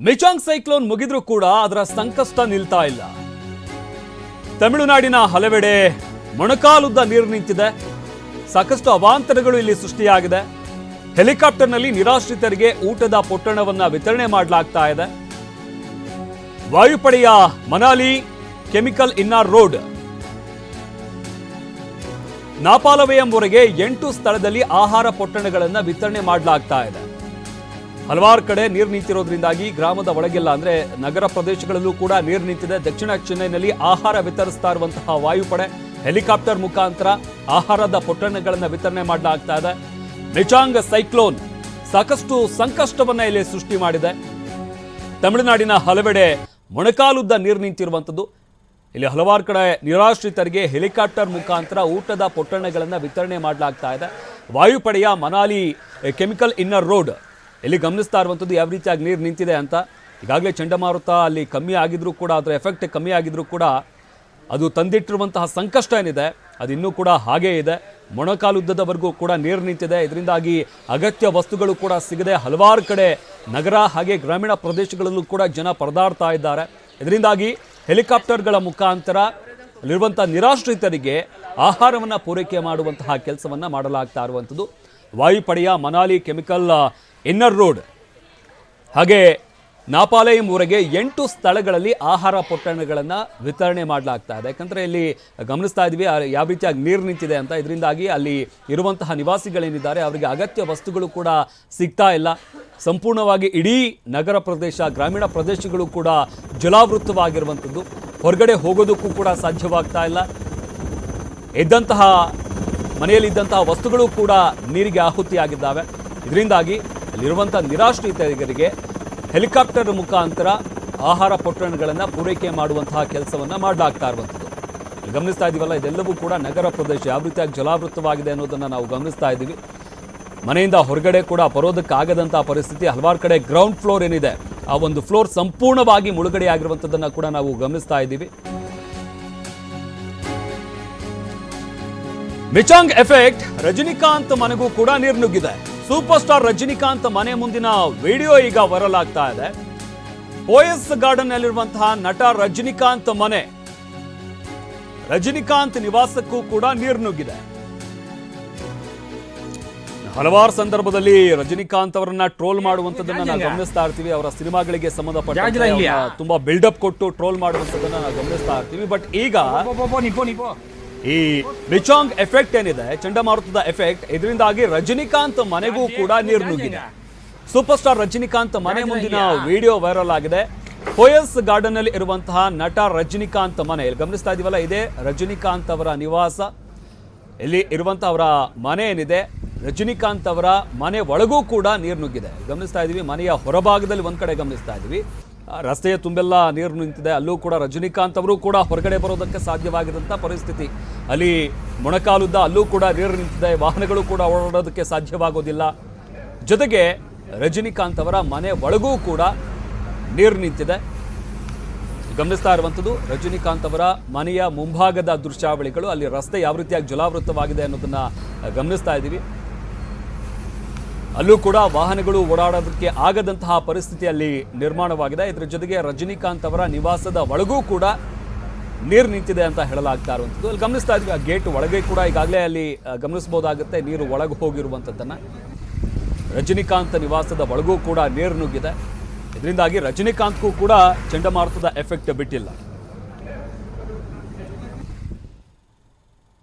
ಮಿಚಾಂಗ್ cyclone ಮುಗಿದ್ರೂ ಕೂಡ ಅದರ ಸಂಕಷ್ಟ ನಿಲ್ತಾ ಇಲ್ಲ. ತಮಿಳುನಾಡಿನ ಹಲವೆಡೆ ಮೊಣಕಾಲುದ್ದ ನೀರು ನಿಂತಿದೆ. ಸಾಕಷ್ಟು ಅವಾಂತರಗಳು ಇಲ್ಲಿ ಸೃಷ್ಟಿಯಾಗಿದೆ. ಹೆಲಿಕಾಪ್ಟರ್ನಲ್ಲಿ ನಿರಾಶ್ರಿತರಿಗೆ ಊಟದ ಪೊಟ್ಟಣವನ್ನ ವಿತರಣೆ ಮಾಡಲಾಗ್ತಾ ಇದೆ. ವಾಯುಪಡೆಯ ಮನಾಲಿ ಕೆಮಿಕಲ್ ಇನ್ನಾರ್ ರೋಡ್. ನಾಪಾಲವೆಯಂವರೆಗೆ ಎಂಟು ಸ್ಥಳದಲ್ಲಿ ಆಹಾರ ಪೊಟ್ಟಣಗಳನ್ನು ವಿತರಣೆ ಮಾಡಲಾಗ್ತಾ ಇದೆ. ಹಲವಾರು ಕಡೆ ನೀರು ನಿಂತಿರೋದ್ರಿಂದಾಗಿ ಗ್ರಾಮದ ಒಳಗೆಲ್ಲ ಅಂದ್ರೆ ನಗರ ಪ್ರದೇಶಗಳಲ್ಲೂ ಕೂಡ ನೀರು ನಿಂತಿದೆ. ದಕ್ಷಿಣ ಚೆನ್ನೈನಲ್ಲಿ ಆಹಾರ ವಿತರಿಸ್ತಾ ಇರುವಂತಹ ವಾಯುಪಡೆ, ಹೆಲಿಕಾಪ್ಟರ್ ಮುಖಾಂತರ ಆಹಾರದ ಪೊಟ್ಟಣಗಳನ್ನು ವಿತರಣೆ ಮಾಡಲಾಗ್ತಾ ಇದೆ. ನಿಚಾಂಗ್ ಸೈಕ್ಲೋನ್ ಸಾಕಷ್ಟು ಸಂಕಷ್ಟವನ್ನ ಇಲ್ಲಿ ಸೃಷ್ಟಿ ಮಾಡಿದೆ. ತಮಿಳುನಾಡಿನ ಹಲವೆಡೆ ಮೊಣಕಾಲುದ್ದ ನೀರು ನಿಂತಿರುವಂಥದ್ದು. ಇಲ್ಲಿ ಹಲವಾರು ಕಡೆ ನಿರಾಶ್ರಿತರಿಗೆ ಹೆಲಿಕಾಪ್ಟರ್ ಮುಖಾಂತರ ಊಟದ ಪೊಟ್ಟಣಗಳನ್ನು ವಿತರಣೆ ಮಾಡಲಾಗ್ತಾ ಇದೆ. ವಾಯುಪಡೆಯ ಮನಾಲಿ ಕೆಮಿಕಲ್ ಇನ್ನರ್ ರೋಡ್ ಇಲ್ಲಿ ಗಮನಿಸ್ತಾ ಇರುವಂಥದ್ದು ಯಾವ ರೀತಿಯಾಗಿ ನೀರು ನಿಂತಿದೆ ಅಂತ ಈಗಾಗಲೇ ಚಂಡಮಾರುತ ಅಲ್ಲಿ ಕಮ್ಮಿ ಆಗಿದ್ರೂ ಕೂಡ, ಅದರ ಎಫೆಕ್ಟ್ ಕಮ್ಮಿ ಆಗಿದ್ರೂ ಕೂಡ ಅದು ತಂದಿಟ್ಟಿರುವಂತಹ ಸಂಕಷ್ಟ ಏನಿದೆ, ಅದು ಇನ್ನೂ ಕೂಡ ಹಾಗೇ ಇದೆ. ಮೊಣಕಾಲುದ್ದದವರೆಗೂ ಕೂಡ ನೀರು ನಿಂತಿದೆ. ಇದರಿಂದಾಗಿ ಅಗತ್ಯ ವಸ್ತುಗಳು ಕೂಡ ಸಿಗದೆ ಹಲವಾರು ಕಡೆ ನಗರ ಹಾಗೆ ಗ್ರಾಮೀಣ ಪ್ರದೇಶಗಳಲ್ಲೂ ಕೂಡ ಜನ ಪರದಾಡ್ತಾ ಇದ್ದಾರೆ. ಇದರಿಂದಾಗಿ ಹೆಲಿಕಾಪ್ಟರ್ಗಳ ಮುಖಾಂತರ ಅಲ್ಲಿರುವಂಥ ನಿರಾಶ್ರಿತರಿಗೆ ಆಹಾರವನ್ನು ಪೂರೈಕೆ ಮಾಡುವಂತಹ ಕೆಲಸವನ್ನು ಮಾಡಲಾಗ್ತಾ ಇರುವಂಥದ್ದು. ವಾಯುಪಡೆಯ ಮನಾಲಿ ಕೆಮಿಕಲ್ ಇನ್ನರ್ ರೋಡ್ ಹಾಗೆ ನಾಪಾಲಯಂ ಊರಿಗೆ ಎಂಟು ಸ್ಥಳಗಳಲ್ಲಿ ಆಹಾರ ಪೊಟ್ಟಣಗಳನ್ನು ವಿತರಣೆ ಮಾಡಲಾಗ್ತಾ ಇದೆ. ಯಾಕಂದರೆ ಇಲ್ಲಿ ಗಮನಿಸ್ತಾ ಇದ್ವಿ ಯಾವ ರೀತಿಯಾಗಿ ನೀರು ನಿಂತಿದೆ ಅಂತ. ಇದರಿಂದಾಗಿ ಅಲ್ಲಿ ಇರುವಂತಹ ನಿವಾಸಿಗಳೇನಿದ್ದಾರೆ, ಅವರಿಗೆ ಅಗತ್ಯ ವಸ್ತುಗಳು ಕೂಡ ಸಿಗ್ತಾ ಇಲ್ಲ. ಸಂಪೂರ್ಣವಾಗಿ ಇಡೀ ನಗರ ಪ್ರದೇಶ, ಗ್ರಾಮೀಣ ಪ್ರದೇಶಗಳು ಕೂಡ ಜಲಾವೃತವಾಗಿರುವಂಥದ್ದು. ಹೊರಗಡೆ ಹೋಗೋದಕ್ಕೂ ಕೂಡ ಸಾಧ್ಯವಾಗ್ತಾ ಇಲ್ಲ. ಇದ್ದಂತಹ ಮನೆಯಲ್ಲಿದ್ದಂತಹ ವಸ್ತುಗಳು ಕೂಡ ನೀರಿಗೆ ಆಹುತಿಯಾಗಿದ್ದಾವೆ. ಇದರಿಂದಾಗಿ ಅಲ್ಲಿರುವಂಥ ನಿರಾಶ್ರಿತರಿಗೆ ಹೆಲಿಕಾಪ್ಟರ್ ಮುಖಾಂತರ ಆಹಾರ ಪೊಟ್ಟಣಗಳನ್ನು ಪೂರೈಕೆ ಮಾಡುವಂತಹ ಕೆಲಸವನ್ನು ಮಾಡಲಾಗ್ತಾ ಇರುವಂಥದ್ದು. ಗಮನಿಸ್ತಾ ಇದ್ದೀವಲ್ಲ ಇದೆಲ್ಲವೂ ಕೂಡ ನಗರ ಪ್ರದೇಶ ಯಾವ ರೀತಿಯಾಗಿ ಜಲಾವೃತವಾಗಿದೆ ಅನ್ನೋದನ್ನು ನಾವು ಗಮನಿಸ್ತಾ ಇದ್ದೀವಿ ಮನೆಯಿಂದ ಹೊರಗಡೆ ಕೂಡ ಬರೋದಕ್ಕಾಗದಂಥ ಪರಿಸ್ಥಿತಿ, ಹಲವಾರು ಕಡೆ ಗ್ರೌಂಡ್ ಫ್ಲೋರ್ ಏನಿದೆ, ಆ ಒಂದು ಫ್ಲೋರ್ ಸಂಪೂರ್ಣವಾಗಿ ಮುಳುಗಡೆ ಆಗಿರುವಂಥದ್ದನ್ನು ಕೂಡ ನಾವು ಗಮನಿಸ್ತಾ ಇದ್ದೀವಿ ಮಿಚಾಂಗ್ ಎಫೆಕ್ಟ್ ರಜನಿಕಾಂತ್ ಮನೆಗೂ ಕೂಡ ನೀರು ನುಗ್ಗಿದೆ. ಸೂಪರ್ ಸ್ಟಾರ್ ರಜನಿಕಾಂತ್ ಮನೆ ಮುಂದಿನ ವಿಡಿಯೋ ಈಗ ವೈರಲ್ ಆಗ್ತಾ ಇದೆ. ಓಎಸ್ ಗಾರ್ಡನ್ ನಲ್ಲಿರುವಂತಹ ನಟ ರಜನಿಕಾಂತ್ ಮನೆ. ರಜನಿಕಾಂತ್ ನಿವಾಸಕ್ಕೂ ಕೂಡ ನೀರು ನುಗ್ಗಿದೆ. ಹಲವಾರು ಸಂದರ್ಭದಲ್ಲಿ ರಜನಿಕಾಂತ್ ಅವರನ್ನ ಟ್ರೋಲ್ ಮಾಡುವಂತದನ್ನ ನಾವು ಗಮನಿಸ್ತಾ ಇರ್ತೀವಿ. ಅವರ ಸಿನಿಮಾಗಳಿಗೆ ಸಂಬಂಧಪಟ್ಟ ತುಂಬಾ ಬಿಲ್ಡ್ ಬಿಲ್ಡಪ್ ಕೊಟ್ಟು ಟ್ರೋಲ್ ಮಾಡುವಂತದನ್ನ ನಾವು ಗಮನಿಸ್ತಾ ಇರ್ತೀವಿ. ಬಟ್ ಈಗ ಈ ಮಿಚಾಂಗ್ ಎಫೆಕ್ಟ್ ಏನಿದೆ? ಚಂಡಮಾರುತದ ಎಫೆಕ್ಟ್. ಇದರಿಂದಾಗಿ ರಜನಿಕಾಂತ್ ಮನೆಗೂ ಕೂಡ ನೀರು ನುಗ್ಗಿದೆ. ಸೂಪರ್ ಸ್ಟಾರ್ ರಜನಿಕಾಂತ್ ಮನೆ ಮುಂದಿನ ವಿಡಿಯೋ ವೈರಲ್ ಆಗಿದೆ. ಹೋಯಸ್ ಗಾರ್ಡನ್ ಅಲ್ಲಿ ಇರುವಂತಹ ನಟ ರಜನಿಕಾಂತ್ ಮನೆ. ಇಲ್ಲಿ ಗಮನಿಸ್ತಾ ಇದೀವಲ್ಲ ಇದೇ ರಜನಿಕಾಂತ್ ಅವರ ನಿವಾಸ. ಇಲ್ಲಿ ಇರುವಂತಹ ಅವರ ಮನೆ ಏನಿದೆ? ರಜನಿಕಾಂತ್ ಅವರ ಮನೆ ಒಳಗೂ ಕೂಡ ನೀರು ನುಗ್ಗಿದೆ. ಗಮನಿಸ್ತಾ ಇದೀವಿ ಮನೆಯ ಹೊರಭಾಗದಲ್ಲಿ ಒಂದ್ ಕಡೆ ಗಮನಿಸ್ತಾ ಇದೀವಿ. ರಸ್ತೆಯ ತುಂಬೆಲ್ಲ ನೀರು ನಿಂತಿದೆ. ಅಲ್ಲೂ ಕೂಡ ರಜನಿಕಾಂತ್ ಅವರು ಕೂಡ ಹೊರಗಡೆ ಬರೋದಕ್ಕೆ ಸಾಧ್ಯವಾಗಿದ್ದಂಥ ಪರಿಸ್ಥಿತಿ. ಅಲ್ಲಿ ಮೊಣಕಾಲುದ್ದ, ಅಲ್ಲೂ ಕೂಡ ನೀರು ನಿಂತಿದೆ. ವಾಹನಗಳು ಕೂಡ ಓಡಾಡೋದಕ್ಕೆ ಸಾಧ್ಯವಾಗೋದಿಲ್ಲ. ಜೊತೆಗೆ ರಜನಿಕಾಂತ್ ಅವರ ಮನೆ ಒಳಗೂ ಕೂಡ ನೀರು ನಿಂತಿದೆ. ಗಮನಿಸ್ತಾ ಇರುವಂಥದ್ದು, ರಜನಿಕಾಂತ್ ಅವರ ಮನೆಯ ಮುಂಭಾಗದ ದೃಶ್ಯಾವಳಿಗಳು, ಅಲ್ಲಿ ರಸ್ತೆ ಯಾವ ರೀತಿಯಾಗಿ ಜಲಾವೃತವಾಗಿದೆ ಅನ್ನೋದನ್ನು ಗಮನಿಸ್ತಾ ಇದ್ದೀವಿ. ಅಲ್ಲೂ ಕೂಡ ವಾಹನಗಳು ಓಡಾಡೋದಕ್ಕೆ ಆಗದಂತಹ ಪರಿಸ್ಥಿತಿ ಅಲ್ಲಿ ನಿರ್ಮಾಣವಾಗಿದೆ. ಇದರ ಜೊತೆಗೆ ರಜನಿಕಾಂತ್ ಅವರ ನಿವಾಸದ ಒಳಗೂ ಕೂಡ ನೀರು ನಿಂತಿದೆ ಅಂತ ಹೇಳಲಾಗ್ತಾ ಇರುವಂಥದ್ದು ಅಲ್ಲಿ ಗಮನಿಸ್ತಾ ಇದ್ವಿ ಆ ಗೇಟ್ ಒಳಗೆ ಕೂಡ ಈಗಾಗಲೇ ಅಲ್ಲಿ ಗಮನಿಸ್ಬೋದಾಗುತ್ತೆ ನೀರು ಒಳಗೆ ಹೋಗಿರುವಂಥದ್ದನ್ನು ರಜನಿಕಾಂತ್ ನಿವಾಸದ ಒಳಗೂ ಕೂಡ ನೀರು ನುಗ್ಗಿದೆ. ಇದರಿಂದಾಗಿ ರಜನಿಕಾಂತ್ಗೂ ಕೂಡ ಚಂಡಮಾರುತದ ಎಫೆಕ್ಟ್ ಬಿಟ್ಟಿಲ್ಲ.